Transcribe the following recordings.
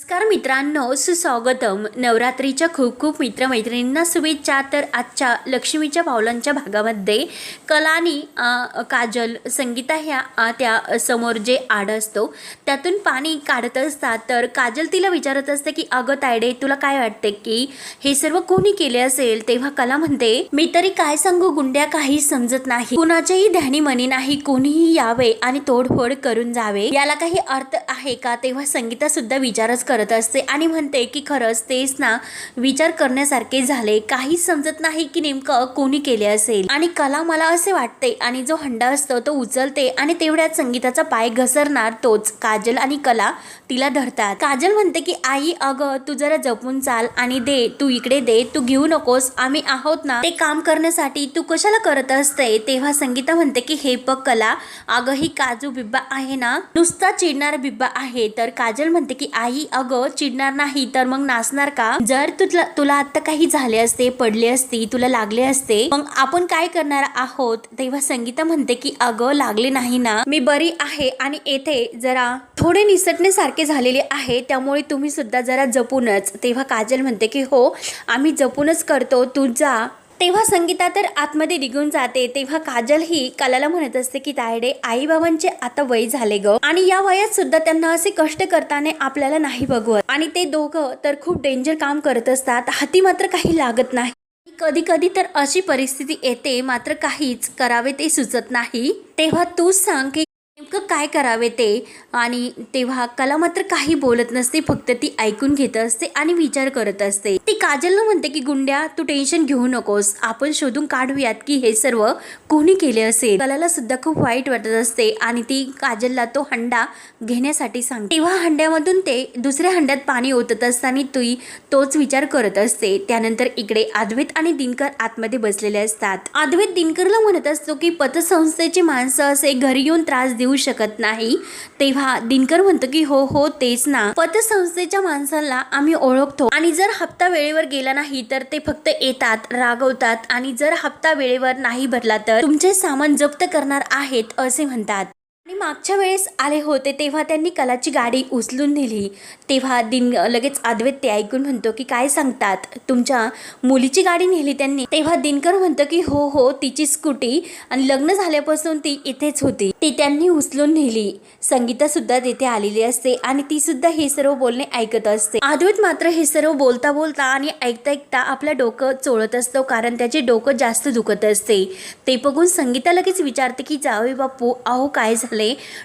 नमस्कार मित्रांनो सुस्वागतम. नवरात्रीच्या खूप खूप मित्रमैत्रिणींना शुभेच्छा. तर आजच्या लक्ष्मीच्या पावलांच्या भागामध्ये कलानी काजल संगीता ह्या त्या समोर जे आड असतो त्यातून पाणी काढत असतात. तर काजल तिला विचारत असते की अगं तायडे तुला काय वाटते की हे सर्व कोणी केले असेल? तेव्हा कला म्हणते मी तरी काय सांगू गुंड्या काही समजत नाही. कुणाच्याही ध्यानी मनी नाही कोणीही यावे आणि तोडफोड करून जावे. याला काही अर्थ आहे का? तेव्हा संगीता सुद्धा विचारच करत असते आणि म्हणते की खरंच तेच ना विचार करण्यासारखे झाले. काहीच समजत नाही की नेमकं कोणी केले असेल. आणि कला मला असे वाटते आणि जो हंडा असतो तो उचलते आणि तेवढ्यात संगीताचा पाय घसरणार तोच. काजल आणि कला तिला धरतात. काजल म्हणते की आई अगं तू जरा जपून चाल आणि दे तू इकडे दे तू घेऊ नकोस. आम्ही आहोत ना. ते काम करण्यासाठी तू कशाला करत असते? तेव्हा संगीता म्हणते की हे बघ कला अगं ही काजू बिब्बा आहे ना. नुसता चिडणारा बिब्बा आहे. तर काजल म्हणते की आई अगं चिडणार नाही तर मग नाचणार का? जर तुला तुला आता काही झाले असते पडले असते तुला लागले असते मग आपण काय करणार आहोत? तेव्हा संगीता म्हणते की अगं लागले नाही ना. मी बरी आहे आणि येथे जरा थोडे निसटण्यासारखे झालेले आहे त्यामुळे तुम्ही सुद्धा जरा जपूनच. तेव्हा काजल म्हणते की हो आम्ही जपूनच करतो. तू जा. तेव्हा संगीता तर आतमध्ये निघून जाते. तेव्हा काजल ही कलाला म्हणत असते की तायडे आई बाबांचे आता वय झाले ग. आणि या वयात सुद्धा त्यांना असे कष्ट करताना आपल्याला नाही बघवत. आणि ते दोघं तर खूप डेंजर काम करत असतात. हाती मात्र काही लागत नाही. कधी कधी तर अशी परिस्थिती येते मात्र काहीच करावे ते सुचत नाही. तेव्हा तूच सांग की नेमकं काय करावे ते? आणि तेव्हा कला मात्र काही बोलत नसते फक्त ती ऐकून घेत असते आणि विचार करत असते. ती काजलला म्हणते की गुंड्या तू टेन्शन घेऊ नकोस. आपण शोधून काढूयात की हे सर्व कोणी केले असेल? कलाला सुद्धा खूप वाईट वाटत असते आणि ती काजलला तो हंडा घेण्यासाठी सांगते. तेव्हा हंड्यामधून ते दुसऱ्या हंड्यात पाणी ओतत असताना ती तोच विचार करत असते. त्यानंतर इकडे अद्वैत आणि दिनकर आतमध्ये बसलेले असतात. अद्वैत दिनकरला म्हणत असतो की पतसंस्थेची माणसं असे घरी येऊन त्रास देऊ शकत नाही. तेव्हा दिनकर म्हणतो की हो हो तेच ना. पतसंस्थेच्या माणसाला आम्ही ओळखतो आणि जर हप्ता वेळेवर गेला नाही तर ते फक्त येतात रागवतात आणि जर हप्ता वेळेवर नाही भरला तर तुमचे सामान जप्त करणार आहेत असे म्हणतात. आणि मागच्या वेळेस आले होते तेव्हा त्यांनी कलाची गाडी उचलून नेली तेव्हा दिन लगेच अद्वैत ते ऐकून म्हणतो की काय सांगतात? तुमच्या मुलीची गाडी नेली त्यांनी. तेव्हा दिनकर म्हणतो की हो हो तिची स्कूटी. आणि लग्न झाल्यापासून ती इथेच होती. ती त्यांनी उचलून नेली. संगीता सुद्धा तिथे आलेली असते आणि ती सुद्धा हे सर्व बोलणे ऐकत असते. अद्वैत मात्र हे सर्व बोलता बोलता आणि ऐकता ऐकता आपलं डोकं चोळत असतो कारण त्याचे डोकं जास्त दुखत असते. ते बघून संगीता लगेच विचारते की जावे बापू अहो काय झालं?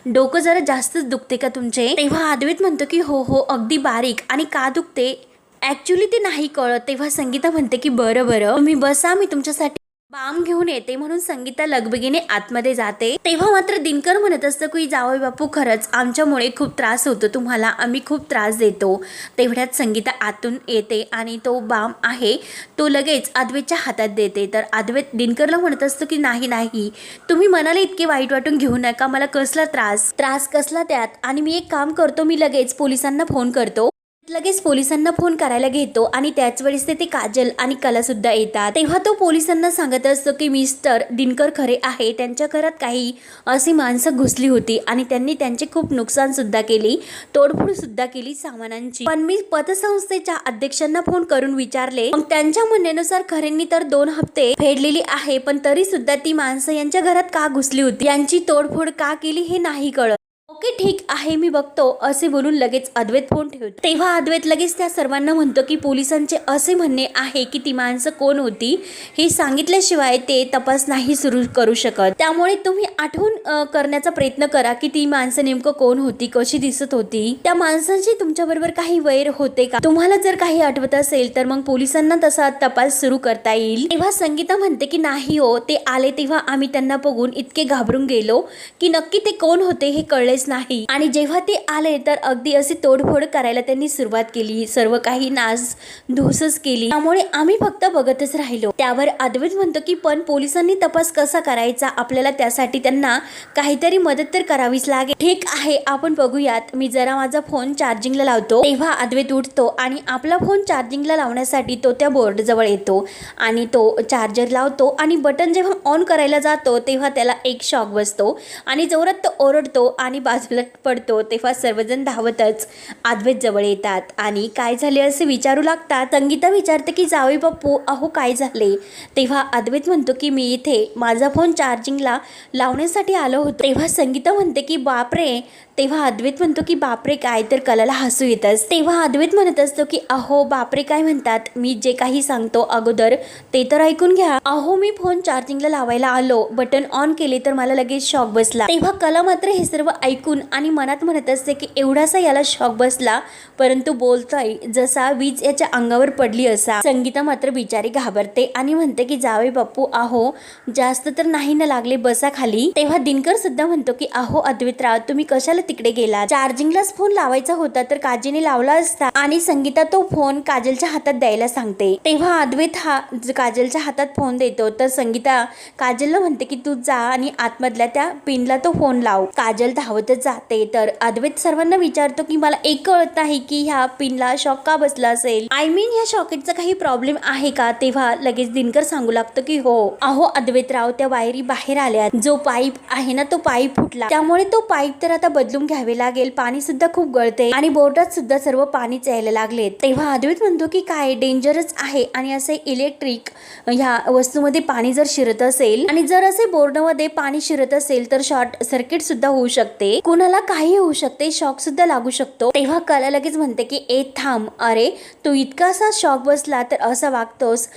डोकं जरा जास्तच दुखते का तुमचे? तेव्हा अद्वैत म्हणतो की हो हो अगदी बारीक. आणि का दुखते? ॲक्च्युली ते नाही कळत. तेव्हा संगीता म्हणते की बरं बरं. तुम्ही बसा मी तुमच्यासाठी बाम घेऊन येते म्हणून संगीता लगबगीने आतमध्ये जाते. तेव्हा मात्र दिनकर म्हणत असतं की जावई बापू खरंच आमच्यामुळे खूप त्रास होतो तुम्हाला आम्ही खूप त्रास देतो. तेवढ्यात संगीता आतून येते आणि तो बाम आहे तो लगेच अद्वैतच्या हातात देते. तर अद्वैत दिनकरला म्हणत असतो की नाही नाही तुम्ही मनाला इतके वाईट वाटून घेऊ नका मला कसला त्रास? त्रास कसला त्यात? आणि मी एक काम करतो मी लगेच पोलिसांना फोन करतो. लगेच पोलिसांना फोन करायला घेतो आणि त्याच वेळेस ते काजल आणि कला सुद्धा येतात. तेव्हा तो पोलिसांना सांगत असतो की मिस्टर दिनकर खरे आहे. त्यांच्या घरात काही अशी माणसं घुसली होती आणि त्यांनी त्यांचे खूप नुकसान सुद्धा केली तोडफोड सुद्धा केली सामानांची. पण मी पतसंस्थेच्या अध्यक्षांना फोन करून विचारले मग त्यांच्या म्हणण्यानुसार खरेंनी तर दोन हप्ते फेडलेली आहे पण तरी सुद्धा ती माणसं यांच्या घरात का घुसली होती? यांची तोडफोड का केली हे नाही कळत. ओके ठीक आहे मी बघतो असे बोलून लगेच अद्वैत फोन ठेवतो. तेव्हा अद्वैत लगेच त्या सर्वांना म्हणतो की पोलिसांचे असे म्हणणे आहे की ती माणसं कोण होती हे सांगितल्याशिवाय ते तपास नाही सुरू करू शकत. त्यामुळे तुम्ही आठवून करण्याचा प्रयत्न करा की ती माणसं नेमकं कोण होती कशी दिसत होती. त्या माणसांची तुमच्या बरोबर काही वैर होते का? तुम्हाला जर काही आठवत असेल तर मग पोलिसांना तसा तपास सुरू करता येईल. तेव्हा संगीता म्हणते की नाही हो ते आले तेव्हा आम्ही त्यांना बघून इतके घाबरून गेलो की नक्की ते कोण होते हे कळलेच नाही. आणि जेव्हा ते आले तर अगदी असे तोडफोड करायला त्यांनी सुरुवात केली. सर्व काही नास धूसच केली. त्यामुळे आम्ही फक्त बघतच राहिलो. त्यावर अद्वैत म्हणतो की पण पोलिसांनी तपास कसा करायचा? आपल्याला त्यासाठी त्यांना काहीतरी मदत तर करावीच लागेल. ठीक आहे आपण बघूयात. मी जरा माझा फोन चार्जिंगला लावतो. तेव्हा अद्वैत उठतो आणि आपला फोन चार्जिंगला लावण्यासाठी तो त्या बोर्ड जवळ येतो आणि तो चार्जर लावतो आणि बटन जेव्हा ऑन करायला जातो तेव्हा त्याला एक शॉक बसतो आणि जोरात तो ओरडतो आणि बाजूला पडतो तेव्हा सर्वजण धावतच अद्वैत जवळ येतात. आणि काय झाले असे विचारू लागतात संगीता विचारते की जावे बाप्पू अहो काय झाले? तेव्हा अद्वैत म्हणतो की मी इथे माझा फोन चार्जिंगला लावण्यासाठी आलो होतो. तेव्हा संगीता म्हणते की बापरे तेव्हा अद्वैत म्हणतो की बापरे काय तर कलाला हसू येतच तेव्हा अद्वैत म्हणत असतो की अहो बापरे काय म्हणतात? मी जे काही सांगतो अगोदर ते तर ऐकून घ्या. अहो मी फोन चार्जिंगला लावायला आलो बटन ऑन केले तर मला लगेच शॉक बसला. तेव्हा कला मात्र हे सर्व ऐकून आणि मनात म्हणत असते की एवढासा याला शॉक बसला परंतु बोलतोय जसा वीज याच्या अंगावर पडली असा. संगीता मात्र बिचारी घाबरते आणि म्हणते की जावे बाप्पू अहो जास्त तर नाही ना लागले बसा खाली. तेव्हा दिनकर सुद्धा म्हणतो की अहो अद्वैतराव तुम्ही कशाला तिकडे गेला. चार्जिंगलाच फोन लावायचा होता तर काजीने लावला असता आणि संगीता तो फोन काजलच्या हातात द्यायला सांगते. तेव्हा अद्वैत हा काजलच्या हातात फोन देतो. तर संगीता काजलला म्हणते की तू जा आणि आतमधल्या त्या पिनला तो फोन लाव. काजल धावतच जाते तर अद्वैत सर्वांना विचारतो की मला एक कळत नाही की ह्या पिनला शॉक का बसला असेल आय मीन ह्या शॉकेटचा काही प्रॉब्लेम आहे का तेव्हा लगेच दिनकर सांगू लागतो की हो. अहो अद्वैतराव त्या वायरी बाहेर आल्या जो पाईप आहे ना तो पाईप फुटला. त्यामुळे तो पाईप तर आता बदलून घ्यावे लागेल पाणी सुद्धा खूप गळते आणि बोटात सुद्धा सर्व पाणी यायला लागले तेव्हा अद्वैत म्हणतो की काय डेंजरच आहे आणि असे इलेक्ट्रिक ह्या वस्तूमध्ये पाणी जर शिरत असेल आणि जर असे बोर्डमध्ये पाणी शिरत असेल तर शॉर्ट सर्किट सुद्धा होऊ शकते. कुणाला काही होऊ शकते शॉक सुद्धा लागू शकतो. तेव्हा कला लगेच म्हणते की ए थांब. अरे तू इतकासा शॉक बसला तर असा वागतोस.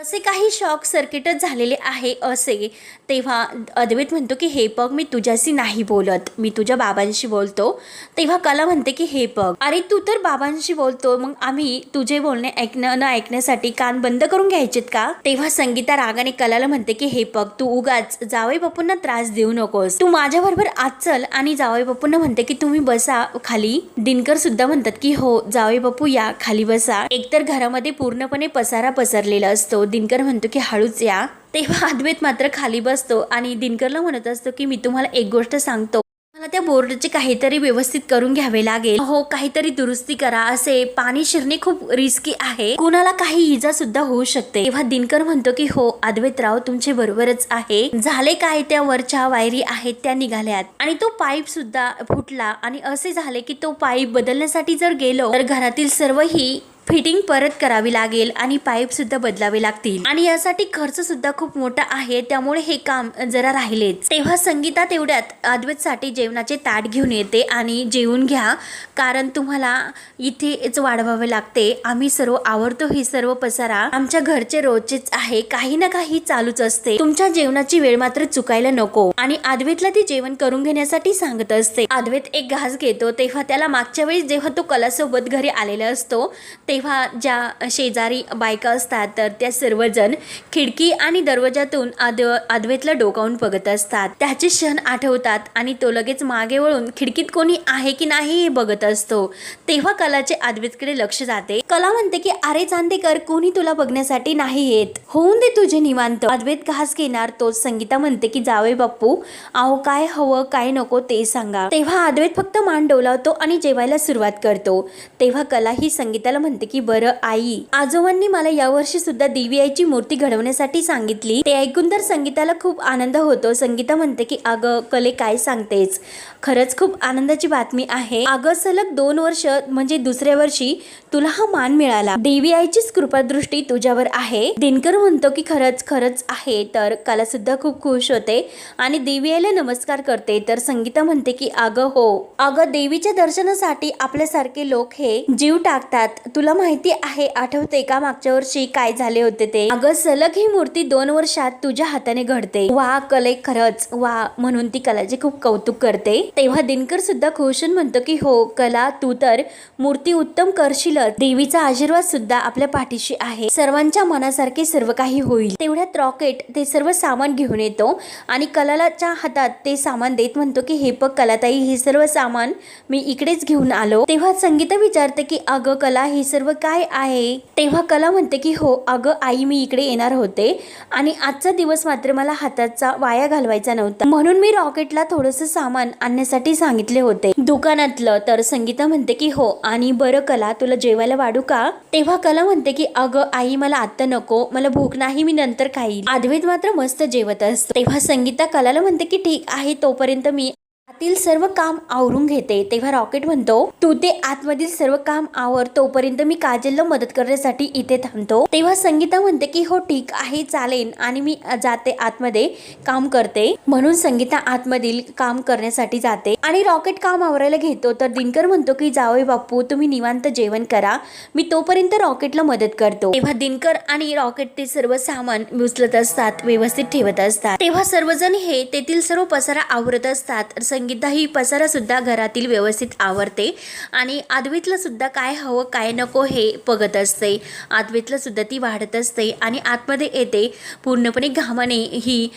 असे काही शॉक सर्किटच झालेले आहे असे. तेव्हा अद्वैत म्हणतो की हे पग मी तुझ्याशी नाही बोलत. मी तुझ्या बाबांशी बोलतो. तेव्हा कला म्हणते की हे पग अरे तू तर बाबांशी बोलतो. मग आम्ही तुझे बोलणे ऐकणं न ऐकण्यासाठी कान बंद करून घ्यायचेत का? तेव्हा संगीता रागाने कलाला म्हणते की हे पग तू उगाच जावई बापूंना त्रास देऊ नकोस. तू माझ्याबरोबर आज चल आणि जावई बापूंना म्हणते की तुम्ही बसा खाली. दिनकर सुद्धा म्हणतात की हो जावई बापू या खाली बसा. एकतर घरामध्ये पूर्णपणे पसारा पसरलेला असतो. दिनकर म्हणतो की हळूच या. तेव्हा अद्वैत मात्र खाली बसतो आणि दिनकरला म्हणत असतो की मी तुम्हाला एक गोष्ट सांगतो. मला त्या बोर्डचे काहीतरी व्यवस्थित करून घ्यावे लागेल. हो काहीतरी दुरुस्ती करा. असे पाणी शिरणे खूप रिस्की आहे. कुणाला काही इजा सुद्धा होऊ शकते. तेव्हा दिनकर म्हणतो की हो अद्वैतराव तुमचे बरोबरच आहे. झाले काय त्या वरच्या वायरी आहेत त्या निघाल्यात. आणि तो पाईप सुद्धा फुटला आणि असे झाले की तो पाईप बदलण्यासाठी जर गेलो तर घरातील सर्व ही फिटिंग परत करावी लागेल आणि पाईप सुद्धा बदलावे लागतील. आणि यासाठी खर्च सुद्धा खूप मोठा आहे त्यामुळे हे काम जरा राहिलेच. तेव्हा संगीता तेवढ्यात अद्वैतसाठी जेवणाचे ताट घेऊन येते आणि जेवून घ्या कारण तुम्हाला इथेच वाढवावे लागते. आम्ही सर्व आवडतो हे सर्व पसारा आमच्या घरचे रोजचेच आहे काही ना काही चालूच असते. तुमच्या जेवणाची वेळ मात्र चुकायला नको. आणि अद्वैतला ती जेवण करून घेण्यासाठी सांगत असते. अद्वैत एक घास घेतो तेव्हा त्याला मागच्या वेळी जेव्हा तो कलासोबत घरी आलेला असतो तेव्हा ज्या शेजारी बायका असतात तर त्या सर्वजण खिडकी आणि दरवाजातून अद अद्वैतला डोकावून बघत असतात. त्याचे क्षण आठवतात आणि तो लगेच मागे वळून खिडकीत कोणी आहे की नाही हे बघत असतो. तेव्हा कलाचे आदवेतकडे लक्ष जाते. कला म्हणते की अरे चांदेकर कोणी तुला बघण्यासाठी नाही येत? होऊन दे तुझे निवांत. अद्वैत घास घेणार तोच संगीता म्हणते की जावे बाप्पू अहो काय हवं काय नको ते सांगा. तेव्हा अद्वैत फक्त मान डोलावतो आणि जेवायला सुरुवात करतो. तेव्हा कला ही संगीताला म्हणते की बरं आई. आजोबांनी मला यावर्षी सुद्धा देवी आईची मूर्ती घडवण्यासाठी सांगितली. ते ऐकून तर संगीताला खूप आनंद होतो. संगीता म्हणते की अगं कले काय सांगतेच खरंच खूप आनंदाची बातमी आहे. अगं सलग दोन वर्ष म्हणजे दुसऱ्या वर्षी तुला हा मान मिळाला. देवी आईचीच कृपादृष्टी तुझ्यावर आहे. दिनकर म्हणतो की खरंच खरंच आहे. तर कला सुद्धा खूप खुश होते आणि देवी आईला नमस्कार करते. तर संगीता म्हणते की अगं हो. अगं देवीच्या दर्शनासाठी आपल्यासारखे लोक हे जीव टाकतात. तुला माहिती आहे आठवते का मागच्या वर्षी काय झाले होते ते? अगं सलग ही मूर्ती दोन वर्षात तुझ्या हाताने घडते. वा कले खरंच. वा म्हणून ती कलाचे खूप कौतुक करते. तेव्हा दिनकर सुद्धा खुश होऊन म्हणतो की हो कला तू तर मूर्ती उत्तम करशीलच. देवीचा आशीर्वाद सुद्धा आपल्या पाठीशी आहे. सर्वांच्या मनासारखे सर्व काही होईल. तेवढ्यात रॉकेट ते सर्व सामान घेऊन येतो आणि कलाच्या हातात ते सामान देत म्हणतो की हे बघ कलाताई हे सर्व सामान मी इकडेच घेऊन आलो. तेव्हा संगीता विचारते की अगं कला हे सर्व काय आहे? तेव्हा कला म्हणते की हो अगं आई मी इकडे येणार होते आणि आजचा दिवस मात्र मला हाताचा वाया घालवायचा नव्हता. म्हणून मी रॉकेटला थोडस सामान आणण्या आणण्यासाठी सांगितले होते. दुकानातलं तर संगीता म्हणते की हो आणि बरं कला तुला जेवायला वाढू का? तेव्हा कला म्हणते की अगं आई मला आत्ता नको. मला भूक नाही मी नंतर खाईल. अद्वैत मात्र मस्त जेवत असतो. तेव्हा संगीता कलाला म्हणते की ठीक आहे तोपर्यंत मी आतील सर्व काम आवरून घेते. तेव्हा रॉकेट म्हणतो तू ते आतमधील सर्व काम आवर. तोपर्यंत मी काजलला मदत करण्यासाठी इथे थांबतो. तेव्हा संगीता म्हणते की हो ठीक आहे चालेल. आणि मी जाते आतमध्ये काम करते. म्हणून संगीता आतमधील काम करण्यासाठी जाते. आणि रॉकेट काम आवरायला घेतो. तर दिनकर म्हणतो की जावे बापू तुम्ही निवांत जेवण करा. मी तोपर्यंत रॉकेटला मदत करतो. तेव्हा दिनकर आणि रॉकेट ते सर्व सामान उचलत असतात व्यवस्थित ठेवत असतात. तेव्हा सर्वजण हे तेथील सर्व पसारा आवरत असतात. संगीता ही पसारा सुद्धा घरातील व्यवस्थित आवरते. आणि आदवीतला सुद्धा काय हवं काय नको हे बघत असते. आदवीतला सुद्धा ती वाढत असते आणि आतमध्ये येते. पूर्णपणे घामाने ही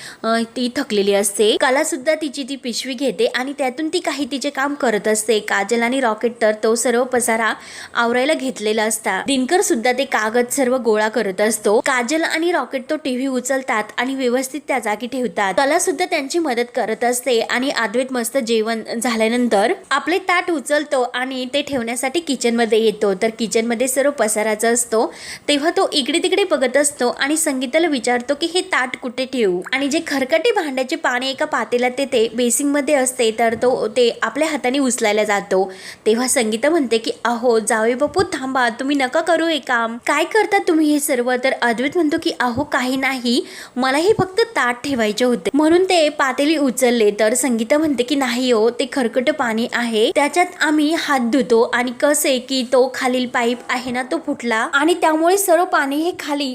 ती थकलेली असते. कला सुद्धा तिची ती पिशवी घेते आणि त्यातून ती काही तिचे काम करत असते. काजल आणि रॉकेट तर तो सर्व पसारा आवरायला घेतलेला असता. दिनकर सुद्धा ते कागद सर्व गोळा करत असतो. काजल आणि रॉकेट तो टीव्ही उचलतात आणि व्यवस्थित त्या जागी ठेवतात. कला सुद्धा त्यांची मदत करत असते आणि आद्वैत मस्त जेवण झाल्यानंतर आपले ताट उचलतो आणि ते ठेवण्यासाठी किचनमध्ये येतो. तर किचनमध्ये सर्व पसाराचा असतो. तेव्हा तो इकडे तिकडे बघत असतो आणि संगीताला विचारतो की हे ताट कुठे ठेवू? आणि जे खरकटे भांड्याचे पाणी एका पातेला ते बेसिंगमध्ये असते तर तो ते आपल्या हाताने उचलायला जातो. तेव्हा संगीता म्हणते की अहो जावे बापू थांबा तुम्ही नका करू हे काम. काय करता तुम्ही हे सर्व? तर अद्वैत म्हणतो की अहो काही नाही. मला हे फक्त ताट ठेवायचे होते. म्हणून ते पातेली उचलले. तर संगीता म्हणते की नाही हो ते खरकट पाणी आहे. त्याच्यात आम्ही हात धुतो आणि कसे की तो खालील पाईप आहे ना तो फुटला आणि त्यामुळे सर्व पाणी हे खाली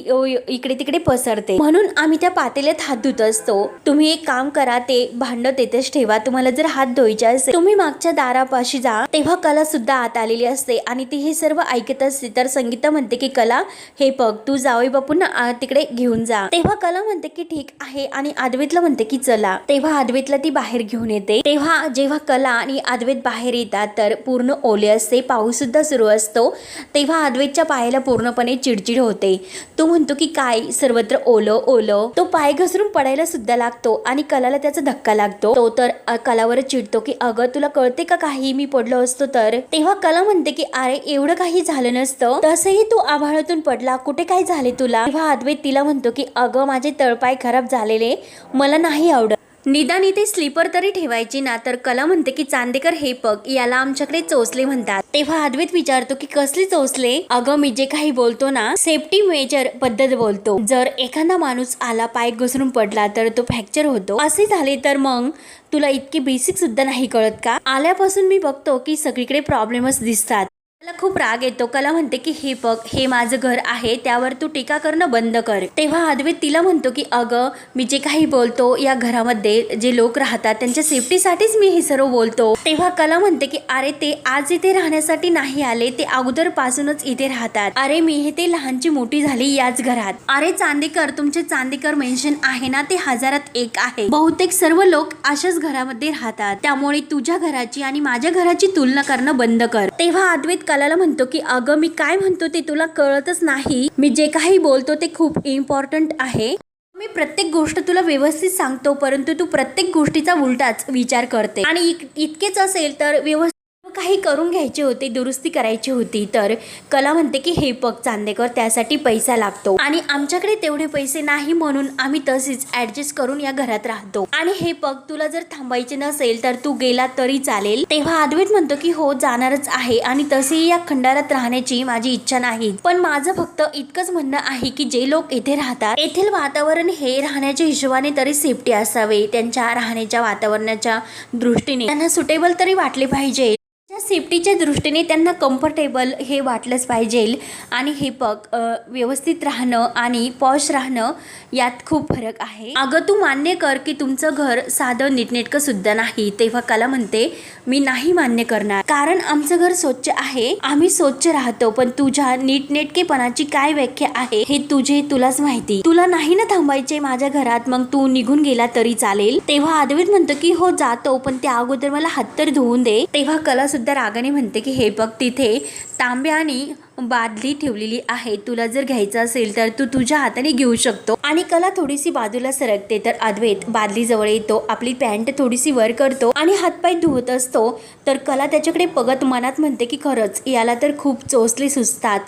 इकडे तिकडे पसरते. म्हणून आम्ही त्या पातेल्यात हात धुत असतो. तुम्ही एक काम करा ते भांड तेथेच ठेवा. तुम्हाला जर हात धुवायचे असेल तुम्ही मागच्या दारापाशी जा. तेव्हा कला सुद्धा आत आलेली असते आणि ती हे सर्व ऐकत असते. तर संगीता म्हणते की कला हे बघ तू जावई बापूंना तिकडे घेऊन जा. तेव्हा कला म्हणते की ठीक आहे. आणि आदवीतला म्हणते की चला. तेव्हा आदवेतला ती बाहेर घेऊन येते. तेव्हा जेव्हा कला आणि अद्वैत बाहेर येतात तर पूर्ण ओले असते पाऊस सुद्धा सुरू असतो. तेव्हा अद्वैतच्या पायाला पूर्णपणे चिडचिड होते. तो म्हणतो की काय सर्वत्र ओलं ओलं. तो पाय घसरून पडायला सुद्धा लागतो आणि कलाला त्याचा धक्का लागतो. तो तर कलावर चिडतो की अगं तुला कळते का काही? मी पडलो असतो तर. तेव्हा कला म्हणते की अरे एवढं काही झालं नसतं. तसंही तू आभाळातून पडला. कुठे काय झाले तुला? तेव्हा अद्वैत तिला म्हणतो की अगं माझे तळपाय खराब झालेले. मला नाही आवडत. निदान इथे स्लीपर तरी ठेवायची ना तर कला म्हणते की चांदेकर हे पग याला आमच्याकडे चोचले म्हणतात. तेव्हा अद्वैत विचारतो की कसले चोचले? अगं मी जे काही बोलतो ना सेफ्टी मेजर पद्धत बोलतो. जर एखादा माणूस आला पाय घसरून पडला तर तो फ्रॅक्चर होतो. असे झाले तर मग तुला इतके बेसिक सुद्धा नाही कळत का? आल्यापासून मी बघतो की सगळीकडे प्रॉब्लेमच दिसतात. मला खूप राग येतो. कला म्हणते की हे बघ हे माझं घर आहे त्यावर तू टीका करणं बंद कर. तेव्हा अद्वैत तिला म्हणतो की अगं मी जे काही बोलतो या घरामध्ये जे लोक राहतात त्यांच्या सेफ्टीसाठीच मी हे सर्व बोलतो. तेव्हा कला म्हणते की अरे ते आज इथे राहण्यासाठी नाही आले ते अगोदर पासूनच इथे राहतात. अरे मी हे ते लहानची मोठी झाली याच घरात. अरे चांदेकर तुमचे चांदेकर मेन्शन आहे ना ते हजारात एक आहे. बहुतेक सर्व लोक अशाच घरामध्ये राहतात. त्यामुळे तुझ्या घराची आणि माझ्या घराची तुलना करणं बंद कर. तेव्हा अद्वैत कलाला म्हणतो की अगं मी काय म्हणतो ते तुला कळतच नाही. मी जे काही बोलतो ते खूप इम्पॉर्टंट आहे. मी प्रत्येक गोष्ट तुला व्यवस्थित सांगतो परंतु तू प्रत्येक गोष्टीचा उलटाच विचार करते. आणि इतकेच असेल तर व्यवस्थित काही करून घ्यायचे होते दुरुस्ती करायची होती तर कला म्हणते की हे पग चांदेकर त्यासाठी पैसा लागतो. आणि आमच्याकडे तेवढे पैसे नाही म्हणून आम्ही तसेच ऍडजस्ट करून या घरात राहतो. आणि हे पग तुला जर थांबायचे नसेल तर तू गेला तरी चालेल. तेव्हा अद्वैत म्हणतो की हो जाणारच आहे. आणि तसेही या खंडारात राहण्याची माझी इच्छा नाही. पण माझं फक्त इतकंच म्हणणं आहे की जे लोक इथे राहतात येथील वातावरण हे राहण्याच्या हिशोबाने तरी सेफ्टी असावे त्यांच्या राहण्याच्या वातावरणाच्या दृष्टीने. त्यांना सुटेबल तरी वाटले पाहिजे. सेफ्टीच्या दृष्टीने त्यांना कम्फर्टेबल हे वाटलंच पाहिजे. आणि हे पग व्यवस्थित राहणं आणि पॉश राहणं यात खूप फरक आहे. अगं तू मान्य कर की तुमचं घर साधं नीटनेटकं सुद्धा नाही. तेव्हा कला म्हणते मी नाही मान्य करणार. कारण आमचं घर स्वच्छ आहे. आम्ही स्वच्छ राहतो पण तुझ्या नीटनेटकेपणाची काय व्याख्या आहे हे तुझे तुलाच माहिती. तुला नाही ना थांबायचे माझ्या घरात मग तू निघून गेला तरी चालेल. तेव्हा आदवीत म्हणतो की हो जातो पण त्या अगोदर मला हात तर धुवून दे. तेव्हा कला सुद्धा रागाने म्हणते की हे बघ तिथे तांब्या आणि बादली ठेवलेली आहे. तुला जर घ्यायचं असेल तर तू तुझ्या हाताने घेऊ शकतो. आणि कला थोडीशी बाजूला सरकते तर अद्वैत बादली जवळ येतो. आपली पॅन्ट थोडीशी वर करतो आणि हातपाय धुवत असतो. तर कला त्याच्याकडे बघत मनात म्हणते की खरंच याला तर खूप चोचले सुचतात.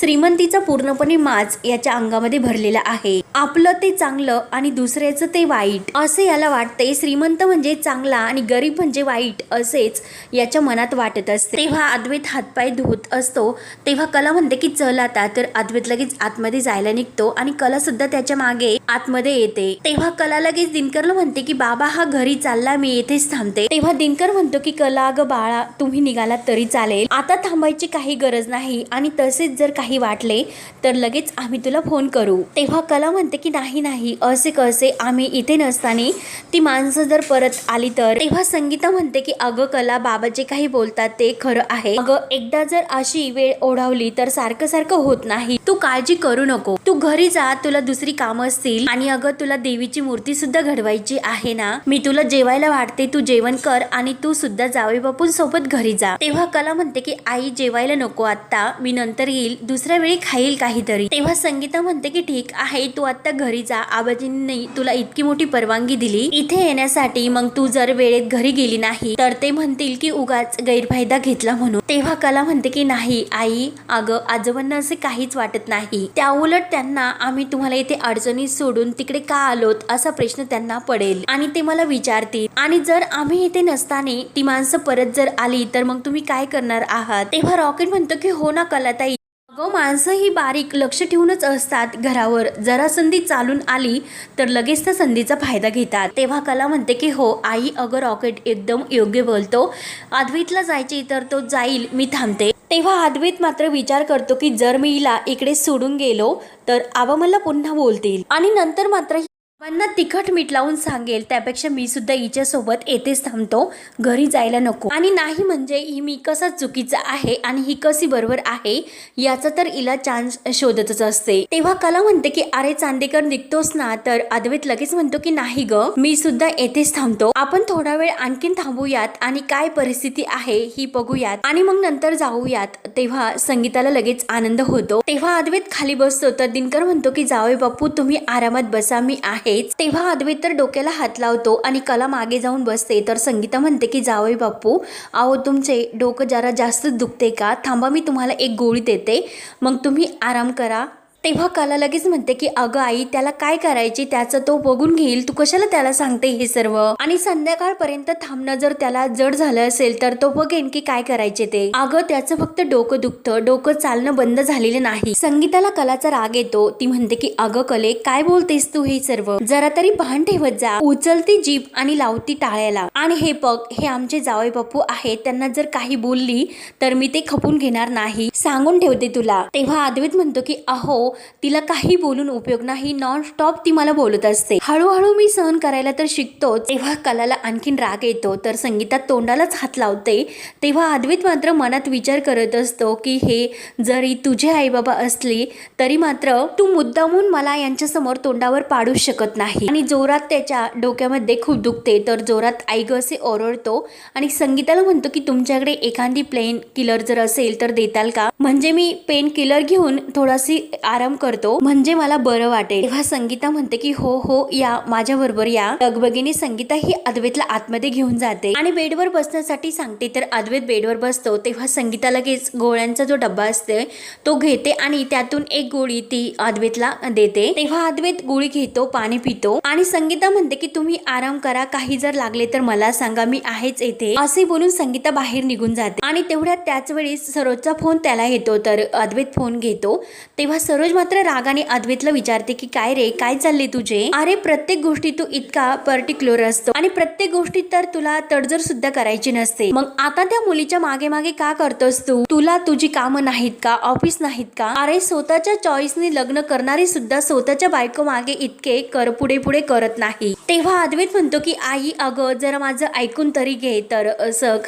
श्रीमंतीचा पूर्णपणे माज याच्या अंगामध्ये भरलेला आहे. आपलं ते चांगलं आणि दुसऱ्याचं ते वाईट. असे याला वाटते श्रीमंत म्हणजे चांगला आणि गरीब म्हणजे वाईट असेच याच्या मनात वाटत असते. तेव्हा अद्वैत हातपाय धुवत असतो. तेव्हा कला म्हणते की चल आता तर अद्वैत लगेच आतमध्ये जायला निघतो आणि कला सुद्धा त्याच्यामागे आतमध्ये येते. तेव्हा कला लगेच दिनकरला म्हणते की बाबा हा घरी चालला मी येथेच थांबते. तेव्हा दिनकर म्हणतो की कला अगं बाळा तुम्ही निघालात तरी चालेल. आता थांबायची काही गरज नाही आणि तसेच जर काही वाटले तर लगेच आम्ही तुला फोन करू. तेव्हा कला म्हणते की नाही नाही असे कसे आम्ही इथे नसताना ती माणसं जर परत आली तर. तेव्हा संगीता म्हणते की अगं कला बाबा जे काही बोलतात ते खरं आहे. अगं एकदा जर अशी वेळ ओढावली तर सारखं सारखं होत नाही. तू काळजी करू नको. तू घरी जा तुला दुसरी कामं असतील. आणि अगं तुला देवीची मूर्ती सुद्धा घडवायची आहे ना? मी तुला जेवायला वाटते तू जेवण कर आणि तू सुद्धा जावे बापू सोबत घरी जा. तेव्हा कला म्हणते की आई जेवायला नको आता मी नंतर येईल. दुसऱ्या वेळी खाईल काहीतरी. तेव्हा संगीता म्हणते की ठीक आहे तू आता घरी जा. आबाजींनी तुला इतकी मोठी परवानगी दिली. इथे येण्यासाठी मग तू जर वेळेत घरी गेली नाही तर ते म्हणतील की उगाच गैरफायदा घेतला म्हणून. तेव्हा कला म्हणते की नाही आई अगं आजोबांना असे काहीच वाटत नाही. त्या उलट त्यांना आम्ही तुम्हाला इथे अडचणी सोडून तिकडे का आलोत असा प्रश्न त्यांना पडेल. आणि ते मला विचारतील. आणि जर आम्ही इथे नसताना ती माणसं परत जर आली तर मग तुम्ही काय करणार आहात? तेव्हा रॉकेट म्हणतो की हो ना कलाताई. अगं माणसं ही बारीक लक्ष ठेवूनच असतात घरावर. जरा संधी चालून आली तर लगेच त्या संधीचा फायदा घेतात. तेव्हा कला म्हणते की हो आई अगं रॉकेट एकदम योग्य बोलतो. अद्वैतला जायचे तर तो जाईल मी थांबते. तेव्हा अद्वैत मात्र विचार करतो की जर मी हिला इकडे सोडून गेलो तर आबा मला पुन्हा बोलतील. आणि नंतर मात्र बाबांना तिखट मीठ लावून सांगेल त्यापेक्षा मी सुद्धा हिच्यासोबत येथेच थांबतो. घरी जायला नको. आणि नाही म्हणजे ही मी कसा चुकीचा आहे आणि ही कशी बरोबर आहे याचा तर हिला चान्स शोधतच असते. तेव्हा कला म्हणते की अरे चांदेकर निघतोस ना तर अद्वैत लगेच म्हणतो की नाही ग मी सुद्धा येथेच थांबतो. आपण थोडा वेळ आणखीन थांबूयात आणि काय परिस्थिती आहे ही बघूयात. आणि मग नंतर जाऊयात. तेव्हा संगीताला लगेच आनंद होतो. तेव्हा अद्वैत खाली बसतो तर दिनकर म्हणतो की जावे बापू तुम्ही आरामात बसा मी आहे. आहेच तेव्हा अद्वैत तर डोक्याला हात लावतो आणि कला मागे जाऊन बसते. तर संगीता म्हणते की जावई बापू अहो तुमचे डोकं जरा जास्त दुखते का? थांबा मी तुम्हाला एक गोळी देते. मग तुम्ही आराम करा. तेव्हा कला लगेच म्हणते की अगं आई त्याला काय करायची? त्याचं तो बघून घेईल. तू कशाला त्याला सांगते हे सर्व? आणि संध्याकाळपर्यंत थांबणं जर त्याला जड झालं असेल तर तो बघेन की काय करायचे ते. अगं त्याचं फक्त डोकं दुखतं. डोकं चालणं बंद झालेलं नाही. संगीताला कलाचा राग येतो. ती म्हणते की अगं कले काय बोलतेस तू हे सर्व? जरा तरी भान ठेवत जा. उचलती जीप आणि लावती टाळ्याला. आणि हे बघ हे आमचे जावई बापू आहेत. त्यांना जर काही बोलली तर मी ते खपून घेणार नाही. सांगून ठेवते तुला. तेव्हा अद्वैत म्हणतो की अहो तिला काही बोलून उपयोग नाही नॉनस्टॉप ती मला बोलत असते. हळूहळू मी सहन करायला तर शिकतो तेव्हा कलाला आणखीन राग येतो तर संगीतात तोंडालाच हात लावते. तेव्हा अद्वैत मात्र मनात विचार करत असतो की हे जरी तुझे आई बाबा असली तरी मात्र तू मुद्दामून मला यांच्यासमोर तोंडावर पाडू शकत नाही. आणि जोरात त्याच्या डोक्यामध्ये खूप दुखते तर जोरात आई असे ओरडतो आणि संगीताला म्हणतो की तुमच्याकडे एखादी प्लेन किलर जर असेल तर देताल का? म्हणजे मी पेन किलर घेऊन थोडासी आराम करतो म्हणजे मला बरं वाटेल. तेव्हा संगीता म्हणते की हो हो या माझ्या बरोबर या. लगबगीने संगीता ही अद्वैतला आतमध्ये घेऊन जाते. आणि बेडवर बसण्यासाठी सांगते तर अद्वैत बेडवर बसतो. तेव्हा संगीता लगेच गोळ्यांचा जो डब्बा असते तो घेते आणि त्यातून एक गोळी ती अद्वैतला देते. तेव्हा अद्वैत गोळी घेतो पाणी पितो आणि संगीता म्हणते की तुम्ही आराम करा काही जर लागले तर मला सांगा मी आहेच येथे. असे बोलून संगीता बाहेर निघून जाते. आणि तेवढ्यात त्याच वेळी सरोजचा फोन त्याला येतो तर अद्वैत फोन घेतो. तेव्हा सरोज मात्र रागाने अद्वैतला विचारते की काय रे काय चालले तुझे? अरे प्रत्येक गोष्टी तू इतका पर्टिक्युलर असतो आणि प्रत्येक गोष्टीत तर तुला तडजोड सुद्धा करायची नसते. मग आता त्या मुलीच्या मागे मागे का करतोस तू? तुला तुझी कामं नाहीत का? ऑफिस नाहीत का? अरे स्वतःच्या चॉईसने लग्न करणारी सुद्धा स्वतःच्या बायको मागे इतके कर पुढे पुढे करत नाही. तेव्हा अद्वैत म्हणतो की आई अगं जरा माझं ऐकून तरी घे. तर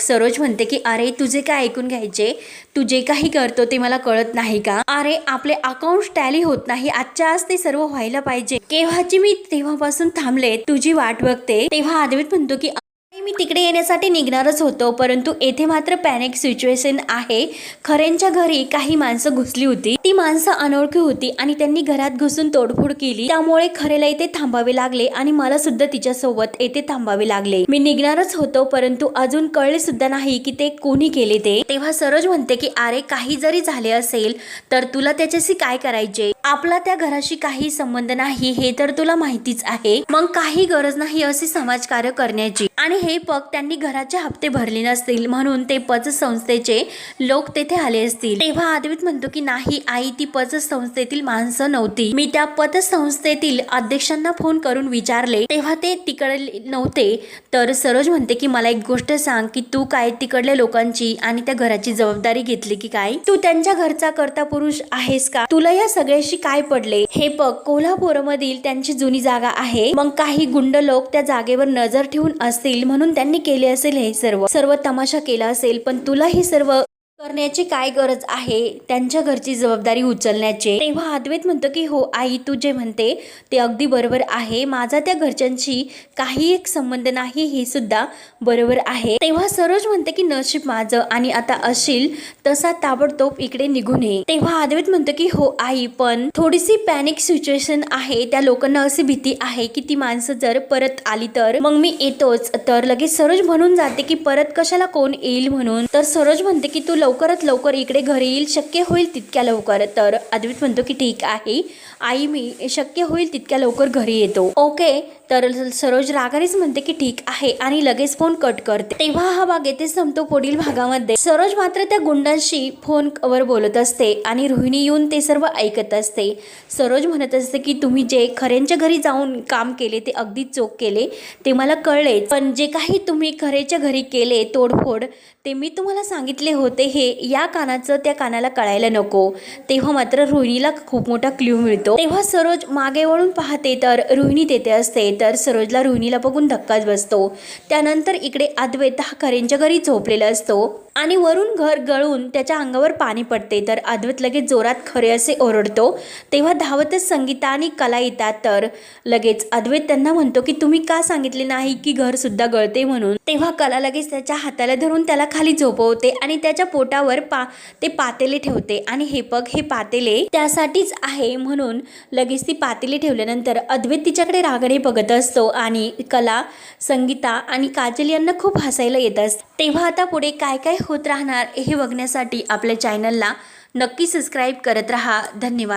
सरोज म्हणते की अरे तुझे काय ऐकून घ्यायचे? तू जे काही करतो ते मला कळत नाही का? अरे आपले अकाउंट टॅली होत नाही. आजच्या आज ते सर्व व्हायला पाहिजे. केव्हाची मी तेव्हापासून थांबले तुझी वाट बघते. तेव्हा आदवीत म्हणतो की मी तिकडे येण्यासाठी निघणारच होतो परंतु येथे मात्र पॅनिक सिच्युएशन आहे. खऱ्यांच्या घरी काही माणसं घुसली होती. ती माणसं अनोळखी होती आणि त्यांनी घरात घुसून तोडफोड केली. त्यामुळे खरेला इथे थांबावे लागले आणि मला सुद्धा तिच्या सोबत येथे थांबावे लागले. मी निघणारच होतो परंतु अजून कळले सुद्धा नाही की ते कोणी केले ते. तेव्हा सरोज म्हणते की अरे काही जरी झाले असेल तर तुला त्याच्याशी काय करायचे? आपला त्या घराशी काही संबंध नाही हे तर तुला माहितीच आहे. मग काही गरज नाही असे समाजकार्य करण्याची. आणि हे पग त्यांनी घराचे हप्ते भरले नसतील म्हणून ते पतसंस्थेचे लोक तेथे आले असतील. तेव्हा आदवित म्हणतो की नाही आई ती पतसंस्थेतील माणसं नव्हती. मी त्या पतसंस्थेतील अध्यक्षांना फोन करून विचारले. तेव्हा ते तिकडे नव्हते. तर सरोज म्हणते की मला एक गोष्ट सांग की तू काय तिकडल्या लोकांची आणि त्या घराची जबाबदारी घेतली की काय? तू त्यांच्या घरचा करता पुरुष आहेस का? तुला या सगळ्याशी काय पडले? हे बघ कोल्हापूरमधील त्यांची जुनी जागा आहे. मग काही गुंड लोक त्या जागेवर नजर ठेवून असतील म्हणून त्यांनी केले असेल हे सर्व. सर्व तमाशा केला असेल पण तुला हे सर्व करण्याची काय गरज आहे? त्यांच्या घरची जबाबदारी उचलण्याची. तेव्हा अद्वैत म्हणतो की हो आई तू जे म्हणते ते अगदी बरोबर आहे. माझा त्या घरच्यांशी काही एक संबंध नाही हे सुद्धा बरोबर आहे. तेव्हा सरोज म्हणते की नशीब माझं आणि आता असेल तसा ताबडतोब इकडे निघून ये तेव्हा अद्वैत म्हणतो की हो आई पण थोडीशी पॅनिक सिच्युएशन आहे. त्या लोकांना अशी भीती आहे की ती माणसं जर परत आली तर मग मी येतोच. तर लगेच सरोज म्हणून जाते की परत कशाला कोण येईल म्हणून? तर सरोज म्हणते की तू लवकरात लवकर इकडे घरी येईल शक्य होईल तितक्या लवकर. तर अद्वित म्हणतो की ठीक आहे. आई मी शक्य होईल तितक्या लवकर घरी येतो. ओके तर सरोज रागानेच म्हणते की ठीक आहे आणि लगेच फोन कट करते. तेव्हा हा भाग येथे संपतो पुढील भागामध्ये. सरोज मात्र त्या गुंडांशी फोनवर बोलत असते आणि रोहिणी येऊन ते सर्व ऐकत असते. सरोज म्हणत असते की तुम्ही जे खऱ्यांच्या घरी जाऊन काम केले ते अगदी चोख केले ते मला कळले. पण जे काही तुम्ही खरेच्या घरी केले तोडफोड ते मी तुम्हाला सांगितले होते हे या कानाचं त्या कानाला कळायला नको. तेव्हा मात्र रोहिणीला खूप मोठा क्ल्यू मिळतो. तेव्हा सरोज मागे वळून पाहते तर रोहिणी तेथे असते. तर सरोजला रोहिणीला बघून धक्काच बसतो. त्यानंतर इकडे अद्वैत हा खरेंच्या घरी झोपलेला असतो. आणि वरून घर गळून त्याच्या अंगावर पाणी पडते. तर अद्वैत लगेच जोरात खरे असे ओरडतो. तेव्हा धावतच संगीता आणि कला येतात. तर लगेच अद्वैत त्यांना म्हणतो की तुम्ही का सांगितले नाही की घर सुद्धा गळते म्हणून? तेव्हा कला लगेच त्याच्या हाताला धरून त्याला खाली झोपवते आणि त्याच्या पोटावर पा ते पातेले ठेवते. आणि हे पग हे पातेले त्यासाठीच आहे म्हणून लगेच ती पातेले ठेवल्यानंतर अद्वैत तिच्याकडे रागाने बघत असतो आणि कला संगीता आणि काजल यांना खूप हसायला येत असते. तेव्हा आता पुढे काय काय होत राहणार हे बघण्यासाठी आपल्या चॅनलला नक्की सबस्क्राईब करत राहा. धन्यवाद.